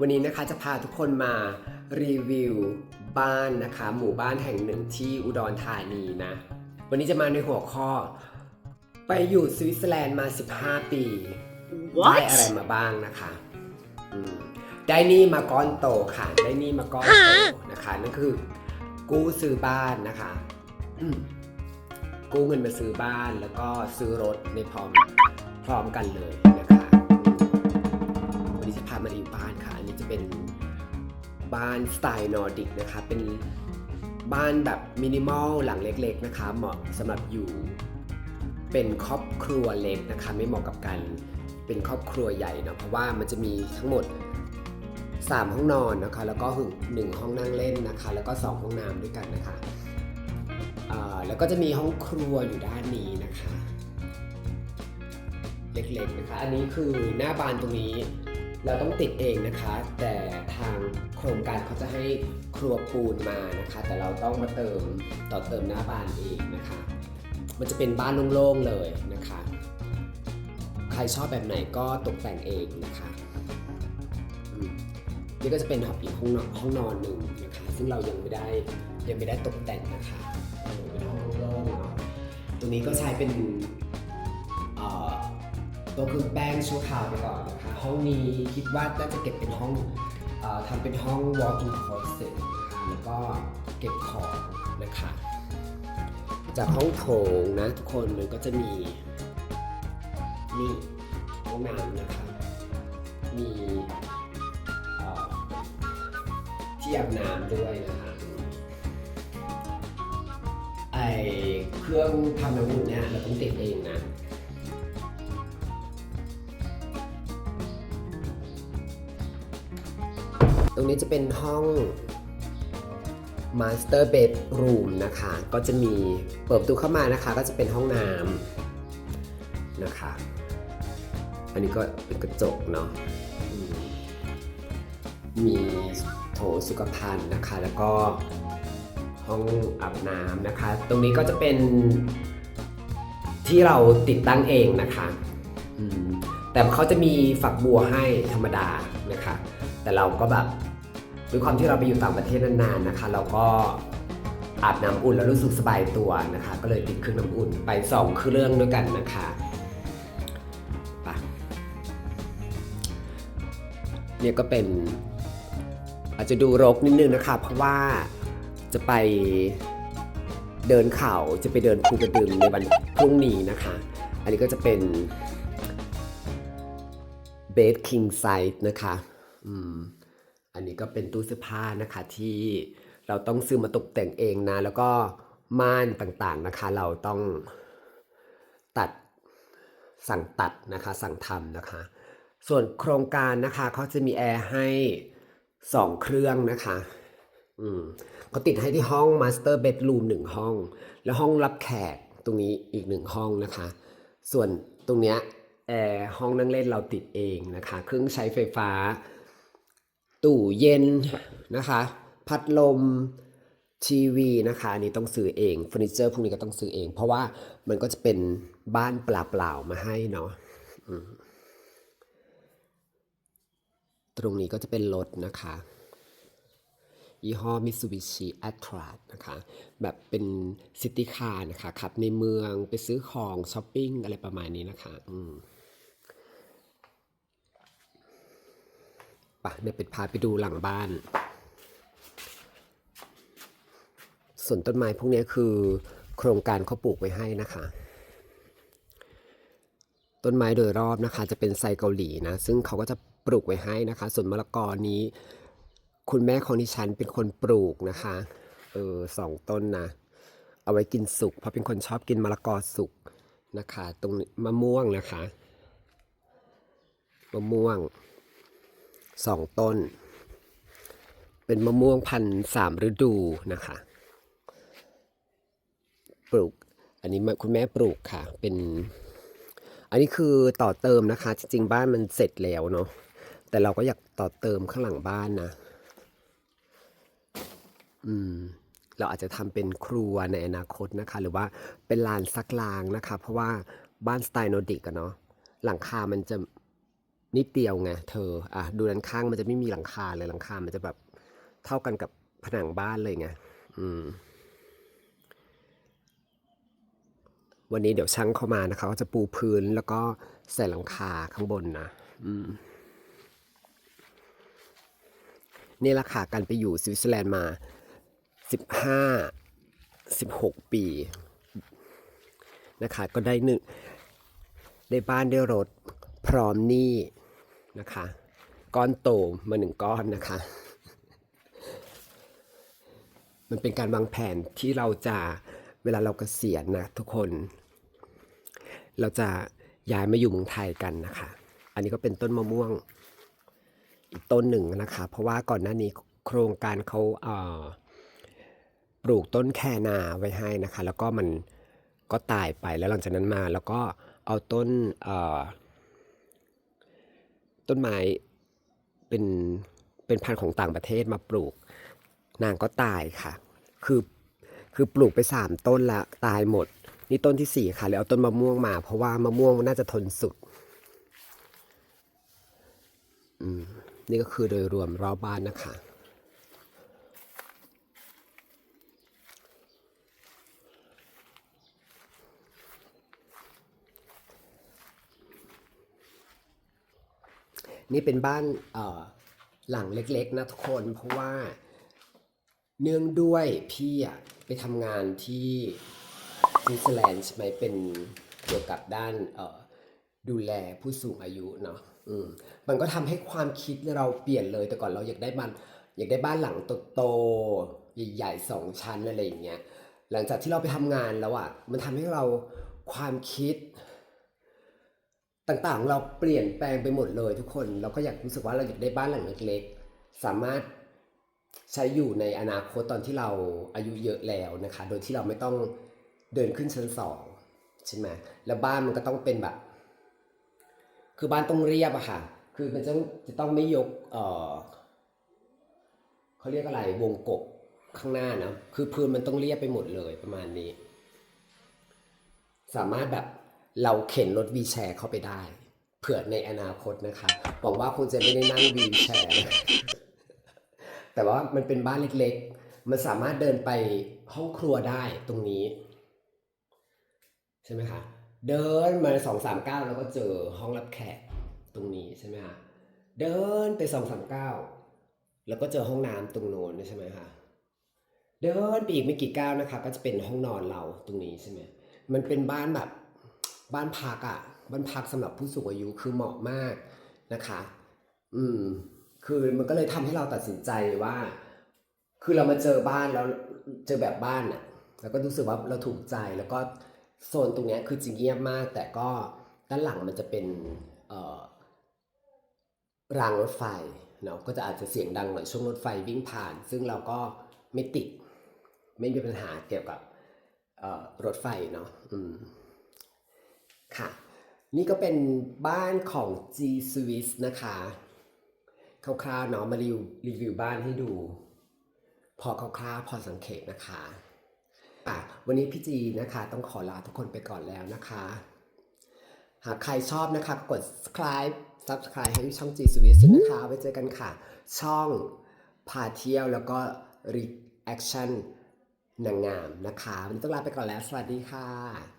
วันนี้นะคะจะพาทุกคนมารีวิวบ้านนะคะ หมู่บ้านแห่งหนึ่งที่อุดรธานีนะ วันนี้จะมาในหัวข้อ ไปอยู่สวิตเซอร์แลนด์มา 15 ปี What? ได้อะไรมาบ้างนะคะอืมได้หนี่มาก้อนโตค่ะ ได้หนี่มาก้อนโตนะคะนั่นคือ กู้ซื้อบ้านนะคะอืมกู้เงินมาซื้อบ้านแล้วก็ซื้อรถในพร้อมพร้อมกันเลย จะพามารีวิวบ้านค่ะ อันนี้จะเป็นบ้านสไตล์นอร์ดิกนะคะ เป็นบ้านแบบมินิมอลหลังเล็กๆนะคะ เหมาะสำหรับอยู่ เป็นครอบครัวเล็กนะคะ ไม่เหมาะกับการเป็นครอบครัวใหญ่เนอะเพราะว่ามันจะมีทั้งหมด 3 ห้องนอนนะคะ แล้วก็หนึ่งห้องนั่งเล่นนะคะ แล้วก็ 2 ห้องน้ำด้วยกันนะคะแล้วก็จะมีห้องครัวอยู่ด้านนี้นะคะ เล็กๆนะคะ อันนี้คือหน้าบานตรงนี้ เราต้องติดเองนะคะ แต่ทางโครงการเขาจะให้ครัวปูนมานะคะ แต่เราต้องมาเติมต่อเติมหน้าบานเองนะคะ มันจะเป็นบ้านโล่งๆเลยนะคะ ใครชอบแบบไหนก็ตกแต่งเองนะคะอืมนี่ก็จะเป็นอีกห้องนอนห้องนอนหนึ่งนะคะ ซึ่งเรายังไม่ได้ยังไม่ได้ตกแต่งนะคะเออเป็นห้องโล่งๆเนาะตรงนี้ก็ใช้เป็นเอ่อ ตัวคือแป้งชั่วคราวไปก่อนนะคะห้องนี้คิดว่าน่าจะเก็บเป็นห้องอทำเป็นห้อง walk-in closet นะคะแล้วก็เก็บของนะคะจากห้องโถงนะทุกคนมันก็จะมีนี่ห้องน้ำนะคะมีเที่อาบน้ำด้วยนะคะไอเครื่องทำน้ำอุ่นเนี่ยเราต้องติดเองนะ ตรงนี้จะเป็นห้อง Master Bedroom นะคะ ก็จะมีเปิดประตูเข้ามานะคะ ก็จะเป็นห้องน้ำนะคะ อันนี้ก็เป็นกระจกเนาะมีโถสุขภัณฑ์นะคะ แล้วก็ห้องอาบน้ำนะคะ ตรงนี้ก็จะเป็นที่เราติดตั้งเองนะคะแต่เขาจะมีฝักบัวให้ธรรมดานะคะ แต่เราก็แบบ ด้วยความที่เราไปอยู่ต่างประเทศนานๆนะคะ เราก็อาบน้ำอุ่นแล้วรู้สึกสบายตัวนะคะ ก็เลยติดเครื่องน้ำอุ่นไปสองเครื่องด้วยกันนะคะไปเนี่ยก็เป็นอาจจะดูรกนิดนึงนะคะ เพราะว่าจะไปเดินเขาจะไปเดินภูกระดึงในวันพรุ่งนี้นะคะ อันนี้ก็จะเป็นเบดคิงไซส์นะคะ อืม อันนี้ก็เป็นตู้เสื้อผ้านะคะที่เราต้องซื้อมาตกแต่งเองนะ แล้วก็ม่านต่างๆนะคะ เราต้องตัดสั่งตัดนะคะ สั่งทำนะคะ ส่วนโครงการนะคะเขาจะมีแอร์ให้2เครื่องนะคะ อืมเขาติดให้ที่ห้อง Master Bedroom หนึ่งห้อง แล้วห้องรับแขกตรงนี้อีกหนึ่งห้องนะคะ ส่วนตรงเนี้ยแอร์ห้องนั่งเล่นเราติดเองนะคะ เครื่องใช้ไฟฟ้า ตู้เย็นนะคะ พัดลมทีวีนะคะอันนี้ต้องซื้อเองเฟอร์นิเจอร์พวกนี้ก็ต้องซื้อเอง เพราะว่ามันก็จะเป็นบ้านเปล่าๆมาให้เนาะตรงนี้ก็จะเป็นรถนะคะ ยี่ห้อ Mitsubishi a t r a นะคะ แบบเป็นซิตี้คาร์นะคะขับในเมืองไปซื้อของช้อปปิ้งอะไรประมาณนี้นะคะ อืม ปะเดี๋ยวไปพาไปดูหลังบ้าน ส่วนต้นไม้พวกนี้คือโครงการเขาปลูกไว้ให้นะคะ ต้นไม้โดยรอบนะคะ จะเป็นไซเกาหลีนะ ซึ่งเขาก็จะปลูกไว้ให้นะคะ ส่วนมะละกอนี้ คุณแม่ของดิฉันเป็นคนปลูกนะคะเออสองต้นนะเอาไว้กินสุกเพราะเป็นคนชอบกินมะละกอสุกนะคะ ตรงมะม่วงนะคะ มะม่วง สองต้น เป็นมะม่วงพันสามฤดูนะคะ ปลูก อันนี้คุณแม่ปลูกค่ะ เป็น อันนี้คือต่อเติมนะคะ จริงๆ บ้านมันเสร็จแล้วเนาะ แต่เราก็อยากต่อเติมข้างหลังบ้านนะ อืมเราอาจจะทำเป็นครัวในอนาคตนะคะ หรือว่าเป็นลานซักล้างนะคะ เพราะว่าบ้านสไตล์โนดิกอะเนาะหลังคามันจะ นิดเดียวไงเธออะดูด้านข้างมันจะไม่มีหลังคาเลยหลังคา มันจะแบบเท่ากันกับผนังบ้านเลยไงอืม วันนี้เดี๋ยวช่างเข้ามานะคะก็จะปูพื้นแล้วก็ใส่หลังคาข้างบนนะอืมนี่แหละค่ะการไปอยู่สวิตเซอร์แลนด์มาสิบห้าสิบหกปีนะคะ ก็ได้หนึ่งได้บ้านได้รถพร้อมหนี้ นะคะ ก้อนโตมาหนึ่งก้อนนะคะ มันเป็นการวางแผนที่เราจะเวลาเรากเกษียณนะทุกคน เราจะย้ายมาอยู่เมืองไทยกันนะคะ อันนี้ก็เป็นต้นมะม่วงอีกต้นหนึ่งนะคะ เพราะว่าก่อนหน้านี้โครงการเขาเอ่อปลูกต้นแคนาไว้ให้นะคะ แล้วก็มันก็ตายไปแล้วหลังจากนั้นมา แล้วก็เอาต้นเอ่อ ต้นไม้เป็นเป็นพันธุ์ของต่างประเทศมาปลูก นางก็ตายค่ะ คือคือปลูกไปสามต้นละตายหมด นี่ต้นที่สี่ค่ะแล้วเอาต้นมะม่วงมา เพราะว่ามะม่วงนน่าจะทนสุดนี่ก็คือโดยรวมรอบบ้านนะคะ นี่เป็นบ้านหลังเล็กๆ นะทุกคน เพราะว่า เนื่องด้วยพี่อะไปทำงานที่สวิตเซอร์แลนด์ใช่ไหมเป็นเกี่ยวกับด้านดูแลผู้สูงอายุเนาะอืมมันก็ทำให้ความคิดเราเปลี่ยนเลยแต่ก่อนเราอยากได้บ้านอยากได้บ้านหลังโตๆใหญ่ๆสองชั้นอะไรอย่างเงี้ยหลังจากที่เราไปทำงานแล้วอะมันทำให้เราความคิด ต่างๆของเราเปลี่ยนแปลงไปหมดเลยทุกคน เราก็อยากรู้สึกว่าเราอยากได้บ้านหลังเล็กๆ สามารถใช้อยู่ในอนาคตตอนที่เราอายุเยอะแล้วนะคะ โดยที่เราไม่ต้องเดินขึ้นชั้นสองใช่ไหมแล้วบ้านมันก็ต้องเป็นแบบ คือบ้านต้องเรียบอะค่ะ คือมันจะจะต้องไม่ยก เออเขาเรียกอะไร วงกบข้างหน้านะ คือพื้นมันต้องเรียบไปหมดเลยประมาณนี้ สามารถแบบ เราเข็นรถวีแชร์เข้าไปได้ เผื่อในอนาคตนะคะหวังว่าคงจะไม่ได้นั่งวีแชร์ แต่ว่ามันเป็นบ้านเล็กๆ มันสามารถเดินไปห้องครัวได้ตรงนี้ ใช่ไหมคะเดินมาสองสามเก้าแล้วก็เจอห้องรับแขกตรงนี้ใช่ไหมคะเดินไปสองสามเก้าแล้วก็เจอห้องน้ำตรงโน้นใช่ไหมคะเดินไปอีกไม่กี่ก้าวนะคะ ก็จะเป็นห้องนอนเราตรงนี้ใช่ไหมมันเป็นบ้านแบบ บ้านพักอะ่ะ บ้านพักสำหรับผู้สูงอายุคือเหมาะมากนะคะ อืม คือมันก็เลยทำให้เราตัดสินใจว่า คือเรามาเจอบ้านแล้วเจอแบบบ้านอะ่ะ แล้วก็รู้สึกว่าเราถูกใจแล้วก็โซนตรงนี้คือจริงเงียบมาก แต่ก็ด้านหลังมันจะเป็นเออรางรถไฟเนาะก็จะอาจจะเสียงดังหน่อยช่วงรถไฟวิ่งผ่าน ซึ่งเราก็ไม่ติด ไม่มีปัญหาเกี่ยวกับรถไฟเนาะอืม ค่ะ นี่ก็เป็นบ้านของ G Swiss นะคะคร่าวๆเนาะมารีวิวรีวิวบ้านให้ดู พอคร่าวๆพอสังเกตนะคะอะวันนี้พี่จีนะคะต้องขอลาทุกคนไปก่อนแล้วนะคะ หากใครชอบนะคะกด subscribe subscribe ให้ช่อง G Swiss นะคะไว้เจอกันค่ะ ช่องพาเที่ยวแล้วก็ reaction นางงามนะคะ วันนี้ต้องลาไปก่อนแล้ว สวัสดีค่ะ